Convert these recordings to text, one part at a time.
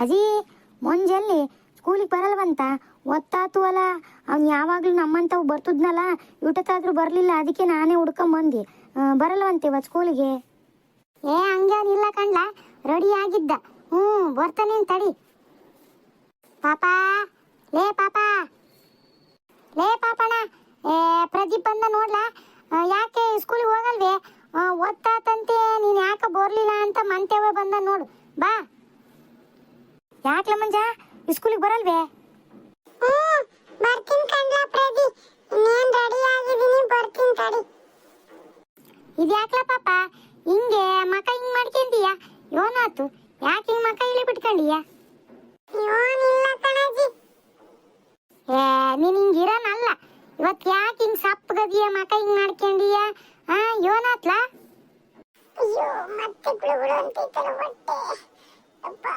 ಅಜಿ ಮುಂಜಲ್ಲಿ ಸ್ಕೂಲಿಗೆ ಬರಲ್ವಂತ ಒತ್ತಾತು ಅಲ್ಲ. ಅವ್ನು ಯಾವಾಗಲೂ ನಮ್ಮಂತ ಬರ್ತದ್ನಲ್ಲ ಊಟಕ್ಕಾದ್ರೂ ಬರಲಿಲ್ಲ, ಅದಕ್ಕೆ ನಾನೇ ಬಂದಿ. ಬರಲ್ವಂತೆ ಇವತ್ತು ಸ್ಕೂಲಿಗೆ ಏ ಹಂಗೇನಿಲ್ಲ ಕಣ್ಲ. ರೆಡಿ ಆಗಿದ್ದ. ಹ್ಞೂ ಬರ್ತಾನೆ ತಡಿ. ಪಾಪಾ, ಲೇ ಪಾಪಾ. ಲೇ ಪಾಪಣ್ಣ. ಏ, ಪ್ರದೀಪ್ ಬಂದ ನೋಡ್ಲಾ ಆ, ಯಾಕೆ ಸ್ಕೂಲಿಗೆ ಹೋಗಲ್ವೇ ಆ, ಒತ್ತಾತಂತೆ ನೀನು ಯಾಕೆ ಬರ್ಲಿಲ್ಲ ಅಂತ ಮಂತೇವ ಬಂದ ನೋಡು ಬಾ ಯಾಕ್ಲ ಮಂಜ? ಸ್ಕೂಲಿಗೆ ಬರಲ್ವೇ? ಬರ್ತೀನಿ ಕಣ್ಲ ಪ್ರದಿ ಇನ್ನೇನ್ ರೆಡಿ ಆಗಿದ್ದೀನಿ ಬರ್ತೀನಿ ತಡಿ. ಇದು ಯಾಕ್ಲ ಪಾಪ? ಹಿಂಗೆ ಮಕ ಹಿಂಗ್ ಮಾಡ್ಕೊಂತೀಯ? ಯೋನಾತು ಯಾಕೆ ಹಿಂಗ್ ಮಕ ಇಲ್ಲಿ ಬಿಟ್ಕೊಂಡಿಯ? ಯೋನಿಲ್ಲ ಕಣಜಿ. ಏ ನೀನ್ ಹಿಂಗ್ ಇರನಲ್ಲ. ಇವತ್ ಯಾಕೆ ಹಿಂಗ್ ಸಪ್ಪಗದಿಯ ಮಕ ಹಿಂಗ್ ಮಾಡ್ಕೊಂಡಿಯ? ಆ ಯೋನಾತ್ಲ? ಅಯ್ಯೋ ಮತ್ತೆ ಗುಳುಗುಳು ಅಂತ ಹೊಟ್ಟೆ. ಅಬ್ಬಾ.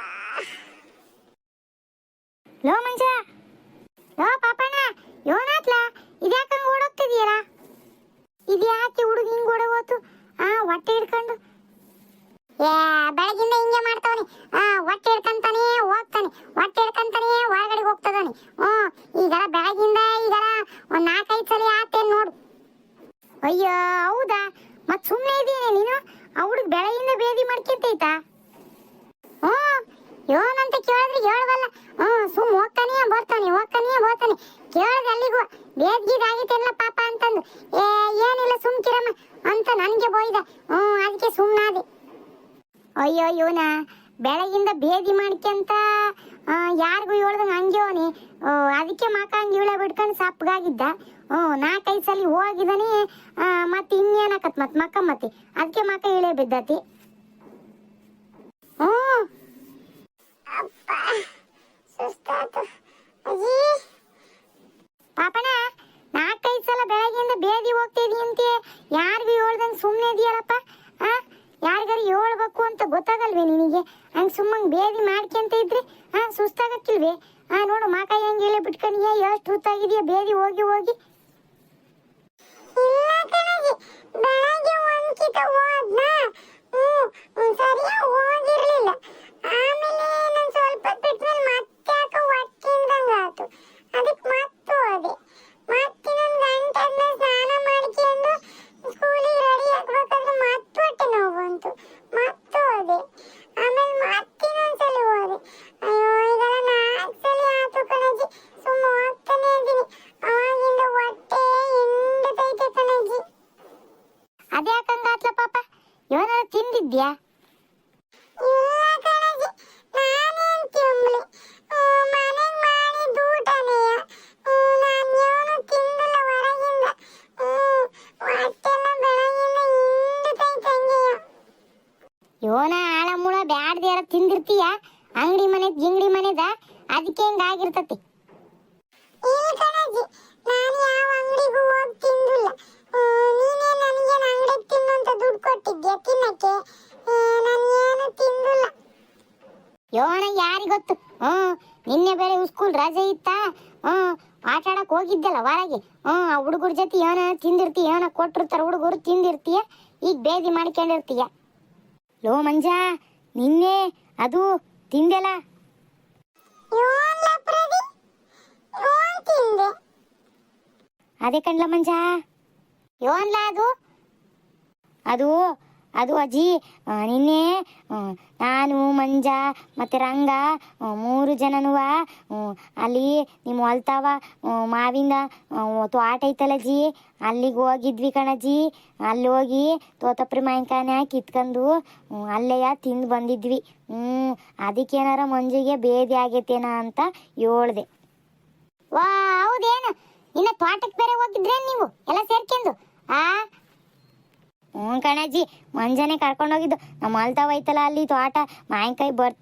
ಲೋ ಮಂಜ ಲೋ ಪಾಪಣ್ಣ ಯೋನಾತ್ಲ ಇದ್ಯಾಕೆ ಹಂಗ್ ಓಡೋಗ್ತಿದೀಯಲ್ಲ ಇದ್ಯಾಕೆ ಹುಡುಗ ಹಿಂಗ್ ಓಡೋಗೋತು? ಆ, ಹೊಟ್ಟೆ ಹಿಡ್ಕೊಂಡು. ಬೆಳಗಿಂದ ಹಿಂಗೆ ಮಾಡ್ತಾವನಿ. ಹೊಟ್ಟೆ ಹಿಡ್ಕಂತಾನೆ ಹೋಗ್ತಾನೆ. ಹೊಟ್ಟೆ ಹಿಡ್ಕಂತಾನೆ ಹೊರಗಡೆ ಹೋಗ್ತದಾನೆ ಹ್ಞೂ ಈಗ ಬೆಳಗಿಂದ ಈಗ ಒಂದ್ ನಾಲ್ಕೈದು ಸಲ ಆತೇನ್ ನೋಡು ಅಯ್ಯೋ ಹೌದಾ ಮತ್ ಸುಮ್ನೆ ಇದೀನಿ ನೀನು ಆ ಹುಡುಗ ಬೆಳಗಿಂದ ಬೇದಿ ಮಾಡ್ಕೊಂತೈತಾ ಹ್ಮ್ ಏನಂತ ಕೇಳಿದ್ರೆ ಹೇಳವಲ್ಲ ಹ್ಮ್ ಸುಮ್ ಹೋಗ್ತಾನೆ ಬರ್ತಾನೆ ಹೋಗ್ತಾನೆ ಬರ್ತಾನೆ ಕೇಳದ ಅಲ್ಲಿಗೂ ಬೇದ್ಗಿದಾಗಿತ್ತೇನಲ್ಲ ಪಾಪ ಅಂತಂದು ಏ ಏನಿಲ್ಲ ಸುಮ್ಕಿರಮ್ಮ ಅಂತ ನನ್ಗೆ ಬೋಯ್ದ ಹ್ಮ್ ಅದಕ್ಕೆ ಸುಮ್ನಾದೆ ಅಯ್ಯೋ ಇವನ ಬೆಳಗಿಂದ ಬೇದಿ ಮಾಡ್ಕೊಂತ ಆ, ಯಾರಿಗೂ ಹೇಳ್ದಂಗ ಹಂಗ್ಯೋನಿ ಅದಕ್ಕೆ ಮಕ ಹಂಗೆ ಇಳೆ ಬಿಡ್ಕೊಂಡು ಸಪ್ಪಗಾಗಿದ್ದ. ಹ್ಞೂ ನಾಲ್ಕೈದು ಸಲ ಹೋಗಿದ್ದಾನೆ ಮತ್ತೆ ಇನ್ನೇನಕತ್ ಮತ್ತೆ ಮಕ್ಕ ಮತ್ತೆ. ಅದಕ್ಕೆ ಮಕ ಇಳೆ ಬಿದ್ದತಿ. ಹ್ಞೂ ಪಾಪಣ ನಾಲ್ಕೈದು ಸಲ ಬೆಳಗ್ಗೆಯಿಂದ ಬೇದಿ ಹೋಗ್ತಿದಿ ಅಂತೆ. ಯಾರಿಗೂ ಹೇಳ್ದಂಗೆ ಸುಮ್ಮನೆ ಇದೆಯಲ್ಲಪ್ಪ? ಆ? ಯಾರಿಗಾರು ಹೇಳ್ಬೇಕು ಅಂತ ಗೊತ್ತಾಗಲ್ವೇ ನಿನಗೆ? ಹಂಗೆ ಸುಮ್ಮನೆ ಬೇದಿ ಮಾಡ್ಕೊಂತ ಇದ್ರೆ ಸುಸ್ತಾಗಕ್ಕಿಲ್ವೇ ಆ ನೋಡು ಮಾಕಾಯಿ ಹೆಂಗೆ ಹೇಳಿ ಬಿಟ್ಕೊಂಡಿಯ ಎಷ್ಟು ಹೊತ್ತಾಗಿದೆಯಾ? ಬೇದಿ ಹೋಗಿ ಹೋಗಿ. ಬೆಳಗ್ಗೆ ಒಂದ್ಕಿತ ಹೋದ್ನ? ಹ್ಮ್, ಸರಿಯಾಗಿ ಹೋಗಿರ್ಲಿಲ್ಲ. ಯೋನ ಆಳಮೂಳ ಬ್ಯಾಡ್ದು ಯಾರ ತಿಂದಿರ್ತೀಯ? ಅಂಗಡಿ ಮನೆ ಗಿಂಗಡಿ ಮನೆದ? ಅದಕ್ಕೆ ಹಿಂಗಾಗಿರ್ತತಿ ತಿಂದಿಲ್ಲ. ಯೋನ ಯಾರಿಗೊತ್ತು ಹ್ಮ್ ನಿನ್ನೆ ಬೇರೆ ಸ್ಕೂಲ್ ರಜೆ ಇತ್ತಾ? ಹ್ಮ್ ಆಟ ಆಡಕ್ ಹೋಗಿದ್ದಲ್ಲ ಹೊರಗೆ? ಹ್ಮ್ ಆ ಹುಡುಗರ ಜೊತೆ ಏನೋ ತಿಂದಿರ್ತೀಯ? ಏನೋ ಕೊಟ್ಟಿರ್ತಾರ ಹುಡುಗರು ತಿಂದಿರ್ತೀಯ? ಈಗ ಬೇದಿ ಮಾಡ್ಕೊಂಡಿರ್ತೀಯ? ಲೋ ಮಂಜ ನಿನ್ನೆ ಅದು ತಿಂದೆಲ್ಲ? ಅದೇ ಕಣ್ಲ ಮಂಜ. ಯೋನ್ಲ ಅದು? ಅದು ಅದು ಅಜ್ಜಿ ನಿನ್ನೆ ನಾನು, ಮಂಜ ಮತ್ತೆ ರಂಗ ಮೂರು ಜನನುವ ಅಲ್ಲಿ ನಿಮ್ಮ ಹೊಲ್ತಾವ ಮಾವಿನ ತೋಟ ಐತಲ್ಲ ಅಜ್ಜಿ? ಅಲ್ಲಿಗೆ ಹೋಗಿದ್ವಿ ಕಣಜ್ಜಿ. ಅಲ್ಲಿ ಹೋಗಿ ತೋತಪ್ರಿ ಮಾವಿನಕಾಯನ್ನ ಕಿತ್ಕೊಂಡು ಅಲ್ಲೆಯ ತಿಂದು ಬಂದಿದ್ವಿ. ಹ್ಞೂ, ಅದಕ್ಕೇನಾರ ಮಂಜಿಗೆ ಬೇದಿ ಆಗೈತೇನ ಅಂತ ಹೇಳ್ದೆ ವಾ ಹೌದೇನು? ಇನ್ನ ತೋಟಕ್ಕೆ ಬೇರೆ ಹೋಗಿದ್ರೆ ನೀವು? ಎಲ್ಲ ಸೇರ್ಕೊಂಡು? ಆ ಹ್ಞೂ ಕಣಜ್ಜಿ, ಮಂಜಾನೆ ಕರ್ಕೊಂಡು ಹೋಗಿದ್ದು. ನಮ್ಮ ಅಲ್ತಾವ ಐತಲ್ಲ ಅಲ್ಲಿ ತೋಟ ಮಾವಿನಕಾಯಿ ಭರ್ಜರಿ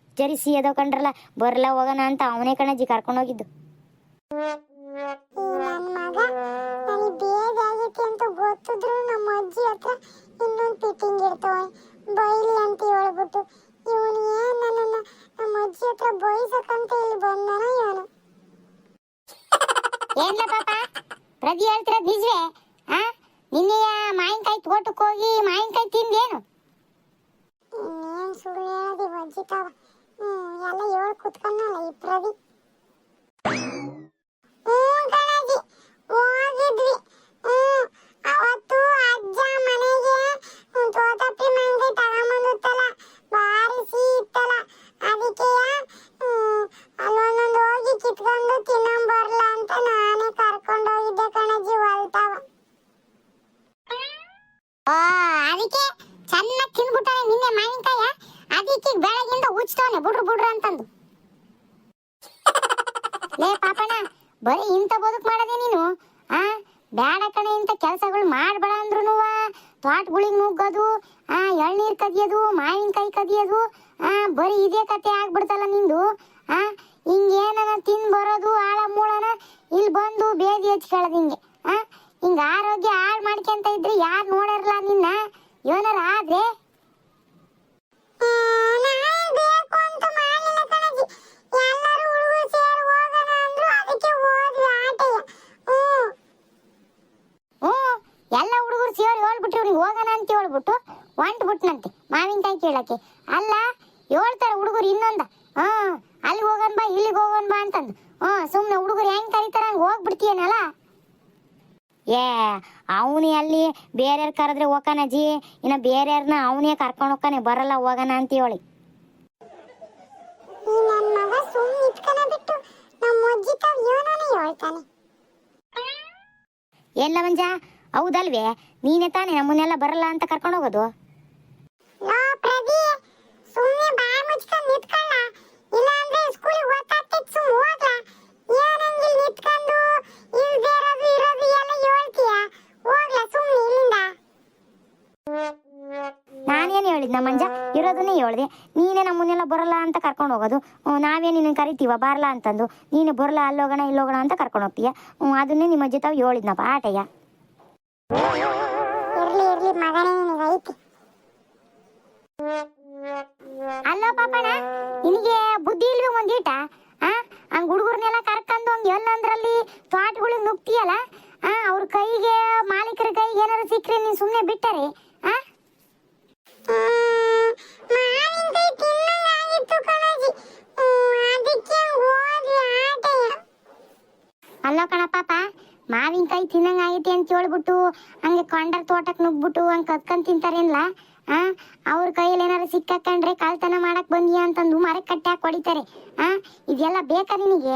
ಅದ ಕಂಡ್ರಲ್ಲ, ಬರ್ಲ ಹೋಗೋಣ ಅಂತ ಅವನೇ ಕಣಜ್ಜಿ ಕರ್ಕೊಂಡು ಹೋಗಿದ್ದು ಈ ನನ್ ಮಗ ನನಗೆ ಬೇಜಾಗೈತಿ ಅಂತ ಗೊತ್ತಿದ್ರು ನಮ್ಮ ಅಜ್ಜಿ ಹತ್ರ ಇನ್ನೊಂದು ಫಿಟ್ಟಿಂಗ್ ಇರ್ತವೆ ಬೈಲಿ ಅಂತ ಹೇಳ್ಬಿಟ್ಟು ಇವನು ಏನ್ ನನ್ನನ್ನ ನಮ್ಮ ಅಜ್ಜಿ ಹತ್ರ ಬೈಸಕ್ಕಂತ ಇಲ್ಲಿ ಬಂದನ ಇವನು ಏನ್ಲ ಪಾಪ ಪ್ರತಿ ಹೇಳ್ತಿರೋದು ನಿಜವೇ ಆ ನಿನ್ನೆಯ ಮಾವಿನಕಾಯಿ ತೋಟಕ್ಕೆ ಹೋಗಿ ಮಾವಿನಕಾಯಿ ತಿಂದೇನು ಇನ್ನೇನ್ ಸುಳ್ಳು ಹೇಳದಿ ಅಜ್ಜಿ ತಾವ ಹ್ಮ್ ಎಲ್ಲ ಏಳು ಕುತ್ಕೊಂಡಲ್ಲ ಈ ಪ್ರದೀಪ್ ಹ್ಞೂ ಕಣಜ್ಜಿ ಹೋಗಿದ್ವಿ ಹ್ಞೂ ಅವತ್ತು ಅಜ್ಜ ಮನೆಗೆ ಹ್ಮ್, ತೋತಪ್ಪಿ ಮೆಣಸಿನ್ಕಾಯಿ ತಗೊಂಬಂದಿತ್ತಲ್ಲ ಭಾರಿ ಸಿಹಿ ಇತ್ತಲ್ಲ ಅದಕ್ಕೆ ಹ್ಮ್, ಅಲ್ಲೊಂದೊಂದು ಹೋಗಿ ಕಿತ್ಕೊಂಡು ತಿನ್ನಂಬರ್ಲ ಅಂತ ನಾನೇ ಕರ್ಕೊಂಡು ಹೋಗಿದ್ದೆ ಕಣಜ್ಜಿ ಹೊಲ್ತಾವ ಆ ಅದಕ್ಕೆ ಚೆನ್ನಾಗಿ ತಿಂದ್ಬಿಟ್ಟಾನೆ ನಿನ್ನೆ ಮಾವಿನಕಾಯ ಅದಕ್ಕೆ ಬೆಳಗಿಂದ ಉಚ್ತವನೆ ಬುಡ್ರು ಬುಡ್ರು ಅಂತಂದು. ಲೇ ಪಾಪಣ್ಣ, ಬರೀ ಇಂಥ ಬದುಕು ಮಾಡದೆ ನೀನು? ಆ, ಬ್ಯಾಡ ಕಣೆ, ಇಂಥ ಕೆಲಸಗಳು ಮಾಡ್ಬೇಡ ಅಂದ್ರೂ ತೋಟಗಳಿಗೆ ನುಗ್ಗೋದು, ಆ, ಎಳ್ನೀರು ಕದಿಯೋದು, ಮಾವಿನಕಾಯಿ ಕದಿಯೋದು, ಆ, ಬರೀ ಇದೇ ಕತೆ ಆಗ್ಬಿಡ್ತಲ್ಲ ನಿಂದು? ಆ ಹಿಂಗೇನ ತಿಂದು ಬರೋದು ಆಳ ಮೂಳನ ಇಲ್ಲಿ ಬಂದು ಬೇದಿ ಹಚ್ಕೊಳ್ಳೋದು ಹಿಂಗೆ. ಆ, ಹಿಂಗ ಆರೋಗ್ಯ ಹಾಳು ಮಾಡ್ಕೊಂತ ಇದ್ರೆ ಯಾರು ನೋಡಿರಲ್ಲ ನಿನ್ನ? ಏನಾರ ಆದ್ರೆ? ಅಲ್ಲ ಹೇಳ್ತಾರೆ ಹುಡುಗರು ಇನ್ನೊಂದ. ಹಾ ಅಲ್ಲಿಗೆ ಹೋಗೋಣ ಬಾ ಇಲ್ಲಿಗೆ ಹೋಗೋಣ ಬಾ ಅಂತಂದು. ಹಾ ಸುಮ್ಮನೆ ಹುಡುಗರು ಹೆಂಗ್ ಕರೀತಾರ ಹಂಗೆ ಹೋಗ್ಬಿಡ್ತೀಯನಲ್ಲ? ಏ ಅವನೇ ಅಲ್ಲಿ ಬೇರೆಯವ್ರು ಕರೆದ್ರೆ ಹೋಗಣ ಜಿ? ಇನ್ನ ಬೇರೆಯವ್ರನ್ನ ಅವನೇ ಕರ್ಕೊಂಡು ಹೋಗ್ತಾನೆ ಬರಲ್ಲ ಹೋಗೋಣ ಅಂತ ಹೇಳಿ ಎಲ್ಲ ಮಂಜ ಹೌದಲ್ವೇ? ನೀನೇ ತಾನೆ ನಮ್ಮನ್ನೆಲ್ಲ ಬರಲ್ಲ ಅಂತ ಕರ್ಕೊಂಡು ಹೋಗೋದು? ನಮ್ಮ ಮಂಜ? ಹೇಳ್ದೆ. ನೀನೇ ನಮ್ಮನ್ನೆಲ್ಲ ಬರಲ್ಲ ಅಂತ ಕರ್ಕೊಂಡು ಹೋಗೋದು. ನಾವೇ ನಿನ್ನ ಕರಿತೀವ? ಬರಲ್ಲ ಅಂತಂದು. ನೀನು ಬರಲ್ಲ ಅಲ್ಲೋಗೋಣ ಇಲ್ಲೋಗೋಣ ಅಂತ ಕರ್ಕೊಂಡು ಹೋಗ್ತೀಯ? ಅದನ್ನೇ ನಿಮ್ಮ ಜೊತೆ ಹೇಳಿದ್ನಪ್ಪ, ಆಟಯ್ಯ. ಪಾಪಣ್ಣ ನಿನಗೆ ಬುದ್ಧಿ ಇಲ್ವೇ ಒಂದೀಟ? ಆ? ಹಂಗ ಹುಡುಗರ್ನೆಲ್ಲ ಕರ್ಕೊಂಡು ಹಂಗ ಎಲ್ಲಂದ್ರಲ್ಲಿ ತೋಟಗಳಿಗೆ ನುಗ್ತಿಯಲ್ಲ? ಆ ಅವ್ರ ಕೈಗೆ ಮಾಲೀಕರ ಕೈಗೆ ಏನಾರು ಸಿಕ್ಕರೆ ನೀನು ಸುಮ್ಮನೆ ಬಿಟ್ಟರೆ ಆ? ಅಲ್ಲ ಕಣ ಪಾಪ ಮಾವಿನಕಾಯಿ ತಿನ್ನಂಗ ಆಗೈತಿ ಅಂತ ಹೇಳ್ಬಿಟ್ಟು ಹಂಗೆ ಕೊಂಡರ್ ತೋಟಕ್ಕೆ ನುಗ್ಬಿಟ್ಟು ಹಂಗೆ ಕತ್ಕೊಂಡ್ ತಿಂತಾರೇನ್ಲ? ಆ? ಅವ್ರ ಕೈಯಲ್ಲಿ ಏನಾರು ಸಿಕ್ಕಾಕೊಂಡ್ರೆ ಕಾಲ್ತನ ಮಾಡಕ್ ಬಂದಿಯಾ ಅಂತಂದು ಮರಕ್ಕೆ ಕಟ್ಟಿ ಹಾಕಿ ಹೊಡಿತಾರೆ. ಆ? ಇದೆಲ್ಲ ಬೇಕಾ ನಿನಗೆ?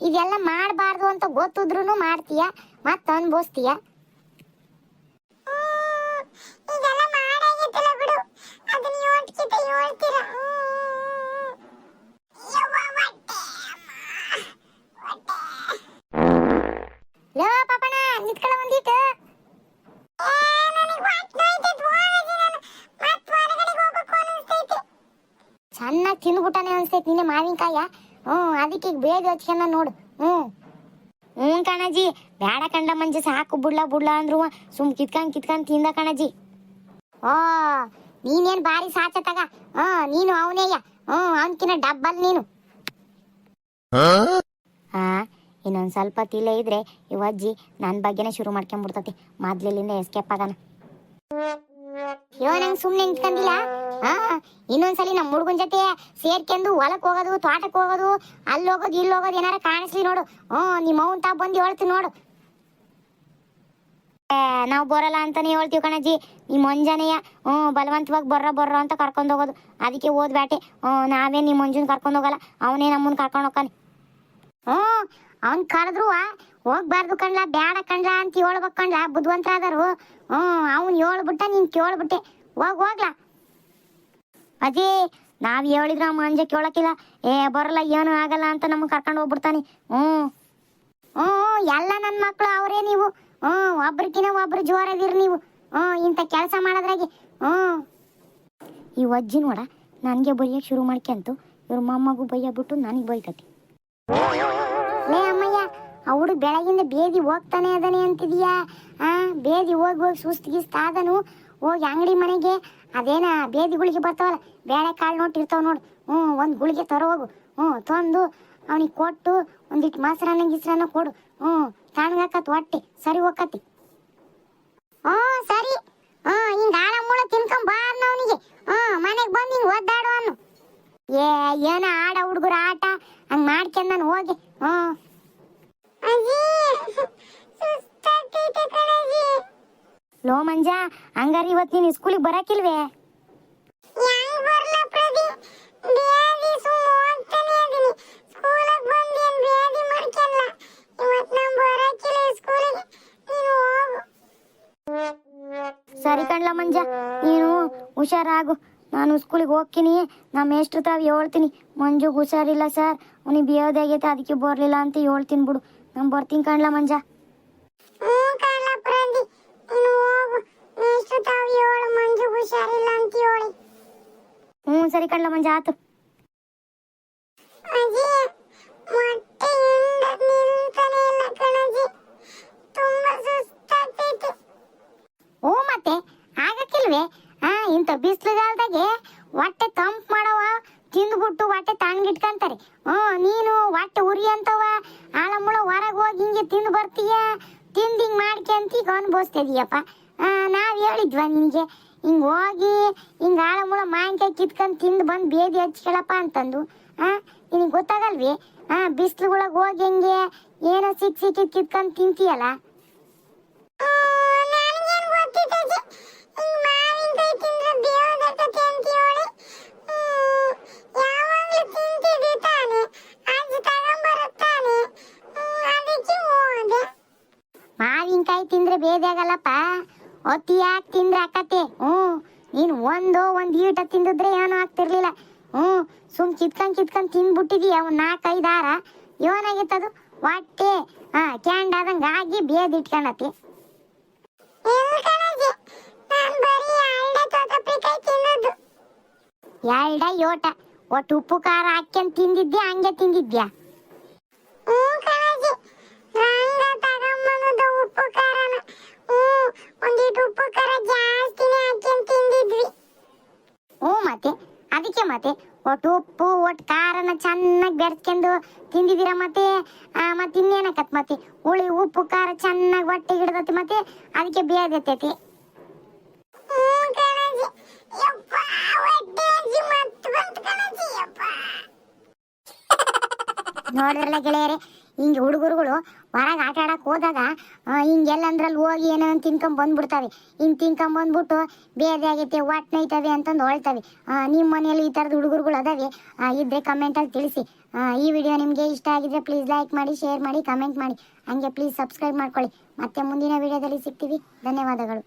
ಇದೆಲ್ಲ ಮಾಡಬಾರ್ದು ಅಂತ ಗೊತ್ತಿದ್ರು ಮಾಡ್ತೀಯ? ಮತ್ತೆ ಅನ್ಭವಿಸ್ತೀಯ ಹ್ಮ್, ಈಗೆಲ್ಲ ಮಾಡಾಗಿತ್ತಲ್ಲ ಬಿಡು ಅದನ್ನ ಯೋಟ್ಕಿತ ಹೇಳ್ತೀರ ಯವ್ವ ಹೊಟ್ಟೆ ಅಮ್ಮ ಹೊಟ್ಟೆ ಲೋ ಪಾಪಣ್ಣ ನಿತ್ಕೊಳ್ಳ ಬಂದಿಟ್ಟು ಏ, ನನ್ನ ಅನ್ಸ್ತೈತಿ ನಿನ್ನೆ ಮಾವಿನಕಾಯ ಹ್ಞೂ ಈಗ ಹಚ್ಕೊಂಡ ನೋಡು. ಹ್ಞೂ. ಹ್ಞೂ ಕಣಜಿ. ಬೇಡ ಕಂಡ ಮಂಜ ಸಾಕು. ಬುಡ್ಲ ಬುಡ್ಲ ಅಂದ್ರು. ಸುಮ್ ಕಿತ್ಕೊಂಡ್ ಕಿತ್ಕೊಂಡ್ ತಿಂದ ಕಣಜಿ. ಓ ನೀನೇನ್ ಬಾರಿ ಸಾಚ ತಗ. ಹಾ ನೀನು ಅವನೇಯ ಹ್ಞೂ ಅವನ್ಕಿನ ಡಬ್ಬಲ್ ನೀನು. ಹಾ? ಇನ್ನೊಂದ್ ಸ್ವಲ್ಪ ತಿಲೆ ಇದ್ರೆ ಇವಜ್ಜಿ ಅಜ್ಜಿ ನನ್ ಬಗ್ಗೆನೇ ಶುರು ಮಾಡ್ಕೊಂಡ್ಬಿಡ್ತತಿ ಮೊದ್ಲಿಂದ ಎಸ್ಕೇಪ್ ಆಗಾನ ಅಯ್ಯೋ ನಂಗೆ ಸುಮ್ಮನೆ ನಿಂತ್ಕೊಂಡಿಲ್ಲ ಹಾ ಇನ್ನೊಂದ್ಸಲಿ ನಮ್ಮ ಹುಡುಗನ ಜೊತೆ ಸೇರ್ಕೊಂಡು ಹೊಲಕ್ ಹೋಗೋದು ತೋಟಕ್ಕೆ ಹೋಗೋದು, ಅಲ್ಲಿ ಹೋಗೋದು, ಇಲ್ಲಿ ಹೋಗೋದು ಏನಾರ ಕಾಣಿಸ್ಲಿ ನೋಡು. ಹ್ಞೂ, ನಿಮ್ಮ ಅವನ್ ತಾ ಬಂದು ಹೇಳ್ತೀನಿ ನೋಡು. ನಾವು ಬರಲ್ಲ ಅಂತಾನೆ ಹೇಳ್ತೀವಿ ಕಣಜ್ಜಿ. ನಿಮ್ಮ ಮಂಜಾನೆಯ, ಹ್ಞೂ, ಬಲವಂತವಾಗಿ ಬರ್ರ ಬರ್ರ ಅಂತ ಕರ್ಕೊಂಡು ಹೋಗೋದು. ಅದಕ್ಕೆ ಓದ್ ಬ್ಯಾಟೆ. ಹ್ಞೂ ನಾವೇ ನಿಮ್ಮ ಮಂಜುನ್ ಕರ್ಕೊಂಡು ಹೋಗಲ್ಲ, ಅವನೇ ನಮ್ಮನ್ನ ಕರ್ಕೊಂಡು ಹೋಗ್ತಾನೆ. ಹ್ಞೂ, ಅವನ್ ಕರೆದ್ರು ಹೋಗ್ಬಾರ್ದು ಕಣ್ಲಾ, ಬ್ಯಾಡ ಕಣ್ಲಾ ಅಂತ ಹೇಳ್ಬೇಕು ಕಣ್ಲಾ ಬುದ್ಧಿವಂತ ಆದರು ಹ್ಞೂ ಅವ್ನು ಹೇಳ್ಬಿಟ್ಟ, ನೀನ್ ಕೇಳ್ಬಿಟ್ಟೆ. ಹೋಗ್, ಹೋಗ್ಲಾ. ಅದೇ ನಾವ್ ಹೇಳಿದ್ರ ಮಂಜ ಕೇಳಕ್ಕಿಲ್ಲ. ಏ, ಬರಲ್ಲ, ಏನು ಆಗಲ್ಲ ಅಂತ ನಮಗೆ ಕರ್ಕೊಂಡು ಹೋಗ್ಬಿಡ್ತಾನೆ. ಹ್ಞೂ ಹ್ಞೂ ಎಲ್ಲ ನನ್ನ ಮಕ್ಕಳು ಅವರೇ ನೀವು. ಹ್ಞೂ ಒಬ್ರಕಿನ ಒಬ್ರು ಜೋರಾದಿರಿ ನೀವು. ಹ್ಞೂ ಇಂಥ ಕೆಲಸ ಮಾಡೋದ್ರಾಗೆ. ಹ್ಞೂ ಈ ಅಜ್ಜಿ ನೋಡ, ನನಗೆ ಬೈಯಕ್ಕೆ ಶುರು ಮಾಡ್ಕೊಂತು. ಇವ್ರ ಮೊಮ್ಮಗು ಬೈಯಬಿಟ್ಟು ನನಗೆ ಬೈತತಿ. ಆ ಹುಡುಗ ಬೆಳಗಿಂದ ಬೇದಿ ಹೋಗ್ತಾನೆ ಅದನೆ ಅಂತಿದೀಯಾ? ಆ, ಬೇದಿ ಹೋಗಿ ಹೋಗಿ ಸುಸ್ತು ಗಿಸ್ತು ಆದನು, ಹೋಗಿ ಅಂಗಡಿ ಮನೆಗೆ. ಅದೇನ ಬೇದಿ ಗುಳಿಗೆ ಬರ್ತಾವಲ್ಲ, ಬೇಳೆ ಕಾಳು ನೋಟ್ ಇರ್ತಾವ ನೋಡು. ಹ್ಞೂ ಒಂದು ಗುಳಿಗೆ ತರ ಹೋಗು. ಹ್ಞೂ ತಂದು ಅವನಿಗೆ ಕೊಟ್ಟು ಒಂದಿಟ್ಟು ಮೊಸರನ್ನ ಗಿಸ್ರನ್ನ ಕೊಡು. ಹ್ಞೂ ತಣ್ಣಗಾಕತ್ ಹೊಟ್ಟೆ, ಸರಿ ಹೋಗತಿ ಹ್ಞೂ ಸರಿ. ಹ್ಞೂ ಹಿಂಗೆ ಆಳ ಮೂಳ ತಿನ್ಕೊಂಡ್ ಬಾರ್ನ ಅವನಿಗೆ. ಹ್ಞೂ ಮನೆಗೆ ಬಂದು ಹಿಂಗೆ ಒದ್ದಾಡು ಏ, ಏನ ಆಡ ಹುಡುಗರ ಆಟ? ಹಂಗ್ ಮಾಡ್ಕೊಂಡು ನಾನು ಹೋಗಿ. ಹ್ಞೂ ಲೋ ಮಂಜಾ ಹಂಗಾರ ಇವತ್ತು ನೀನು ಸ್ಕೂಲಿಗೆ ಬರಕಿಲ್ವೇ? ಸರಿ ಕಣ್ಲ ಮಂಜ ನೀನು ಹುಷಾರಾಗು. ನಾನು ಸ್ಕೂಲಿಗೆ ಹೋಗ್ತೀನಿ. ನಮ್ಮ ಮೇಷ್ಟ್ರ ತಾವು ಹೇಳ್ತೀನಿ. ಮಂಜುಗೆ ಹುಷಾರಿಲ್ಲ ಸರ್. ಅವನಿಗೆ ಬೇಯೋದಾಗೈತೆ ಅದಕ್ಕೆ ಬರ್ಲಿಲ್ಲ ಅಂತ ಹೇಳ್ತೀನಿ ಬಿಡು. ನಾನು ಬರ್ತೀನಿ ಕಾಣ್ಲ ಮಂಜ. ಹ್ಞೂ ಸರಿ ಕಣ್ಲ ಮಂಜ ಆತು ಅಜ್ಜಿ ಮೊಟ್ಟೆ ಹಿಂಡದ್ ನಿಲ್ತಾನೆ ಇಲ್ಲ ಕಣಜ್ಜಿ ತುಂಬಾ ಸುಸ್ತಾಗ್ತೈತೆ ಓ ಮತ್ತೆ ಆಗಕ್ಕಿಲ್ವೇ ಹಾ ಇಂಥ ಬಿಸಿಲುಗಾಲದಾಗೆ ಹೊಟ್ಟೆ ತಂಪು ಮಾಡವ ತಿಂದ್ಬಿಟ್ಟು ಹೊಟ್ಟೆ ತಣ್ಣಗಿಟ್ಕಂತಾರೆ ಹ್ಞೂ ನೀನು ಹೊಟ್ಟೆ ಉರಿ ಅಂತವ ಆಳಮುಳ ತಿಂದು ಬರ್ತೀಯ? ತಿಂದು ಹಿಂಗೆ ಮಾಡ್ಕೊಂತ ಈಗ ಅನುಭವಿಸ್ತಿದೀಯಪ್ಪ ನಾವು ಹೇಳಿದ್ವ ನಿನಗೆ, ಹಿಂಗೆ ಹೋಗಿ, ಹಿಂಗೆ ಆಳಮುಳ ಮಾವಿನಕಾಯಿ ಕಿತ್ಕೊಂಡು ತಿಂದು ಬಂದು ಬೇದಿ ಹಚ್ಕೊಳಪ್ಪ ಅಂತಂದು. ಹಾ ನಿನಗೆ ಗೊತ್ತಾಗಲ್ವಿ? ಹಾ ಬಿಸಿಲುಗಳಿಗೆ ಹೋಗಿ ಹೆಂಗೆ? ಏನೋ ಸಿಕ್ಕ ಸಿಕ್ಕಿದ್ ಕಿತ್ಕೊಂಡು ತಿಂತೀಯಲ್ಲ ನನಗೇನ್ ಗೊತ್ತಿತ್ತಜ್ಜಿ ಹಿಂಗ್ ಮಾವಿನಕಾಯಿ ತಿಂದ್ರೆ ಬೇವದಕ್ಕತೆ ಅಂತ ಹೇಳಿ ಹ್ಮ್, ಯಾವಾಗ್ಲೂ ತಿಂತಿದ್ದೆ ತಾನೆ ಅಜ್ಜಿ ತಗೊಂಬರುತ್ತಾನೆ ಅದಕ್ಕೆ ಹೋದೆ ತಿಂದ್ರೆ ಬೇದಾಗಲ್ಲಪ್ಪ ಒತ್ತಿ ಯಾಕೆ ತಿಂದ್ರೆ ಆಕತೆ? ಹ್ಞೂ ನೀನು ಒಂದು ಒಂದು ಈಟ ತಿಂದಿದ್ರೆ ಏನೂ ಆಗ್ತಿರ್ಲಿಲ್ಲ. ಹ್ಞೂ ಸುಮ್ ಕಿತ್ಕೊಂಡ್ ಕಿತ್ಕೊಂಡ್ ತಿಂದ್ಬಿಟ್ಟಿದೀಯ ಒಂದು ನಾಲ್ಕೈದು ಆರ. ಏನಾಗಿತ್ತದು? ಹೊಟ್ಟೆ. ಹಾ ಕ್ಯಾಂಡ್ ಆದಂಗೆ ಆಗಿ ಬೇದ್ ಇಟ್ಕೊಂಡತಿ. ಎರಡ ಯೋಟ. ಒಟ್ಟು ಉಪ್ಪು ಖಾರ ಹಾಕ್ಯಂಡ್ ತಿಂದಿದ್ಯಾ? ಹಂಗೆ ತಿಂದಿದ್ಯಾ ಹ್ಞೂ ಕಣಜ್ಜಿ ರಂಗ ತಗೊಂಬಂದದ ಉಪ್ಪು ಖಾರನ ಹ್ಞೂ ಒಂದಿಟ್ಟು ಉಪ್ಪು ಖಾರ ಜಾಸ್ತಿನೇ ಹಾಕ್ಯಂಡ್ ತಿಂದಿದ್ವಿ ಹ್ಞೂ ಮತ್ತೆ ಅದಕ್ಕೆ ಮತ್ತೆ ಒಟ್ಟು ಉಪ್ಪು ಒಟ್ಟು ಖಾರನ ಚೆನ್ನಾಗಿ ಬೆರೆಸ್ಕೊಂಡು ತಿಂದಿದ್ದೀರ ಮತ್ತೆ? ಆ, ಮತ್ತೆ ಇನ್ನೇನಕತ್ ಮತ್ತೆ? ಹುಳಿ ಉಪ್ಪು ಖಾರ ಚೆನ್ನಾಗಿ ಹೊಟ್ಟೆ ಹಿಡ್ದತಿ ಮತ್ತೆ? ಅದಕ್ಕೆ ಬೇದತೈತಿ ನೋಡ್ರಲ್ಲ ಗೆಳೆಯರೆ ಹಿಂಗೆ ಹುಡುಗರುಗಳು ಹೊರಗೆ ಆಟ ಆಡಕ್ಕೆ ಹೋದಾಗ ಹಿಂಗೆ ಎಲ್ಲಂದ್ರಲ್ಲಿ ಹೋಗಿ ಏನೋ ತಿನ್ಕೊಂಡ್ ಬಂದ್ಬಿಡ್ತಾವೆ. ಹಿಂಗೆ ತಿನ್ಕೊಂಡ್ ಬಂದ್ಬಿಟ್ಟು ಬೇರೆ ಆಗೈತೆ ಹೊಟ್ಟೆ ನೋಯ್ತದೆ ಅಂತಂದು ಹೊಳ್ತವೆ ನಿಮ್ಮ ಮನೆಯಲ್ಲಿ ಈ ಥರದ ಹುಡುಗರುಗಳು ಅದಾವೆ ಇದ್ರೆ ಕಮೆಂಟಲ್ಲಿ ತಿಳಿಸಿ. ಈ ವಿಡಿಯೋ ನಿಮಗೆ ಇಷ್ಟ ಆಗಿದ್ರೆ ಪ್ಲೀಸ್ ಲೈಕ್ ಮಾಡಿ ಶೇರ್ ಮಾಡಿ ಕಮೆಂಟ್ ಮಾಡಿ. ಹಂಗೆ ಪ್ಲೀಸ್ ಸಬ್ಸ್ಕ್ರೈಬ್ ಮಾಡ್ಕೊಳ್ಳಿ. ಮತ್ತೆ ಮುಂದಿನ ವಿಡಿಯೋದಲ್ಲಿ ಸಿಗ್ತೀವಿ. ಧನ್ಯವಾದಗಳು.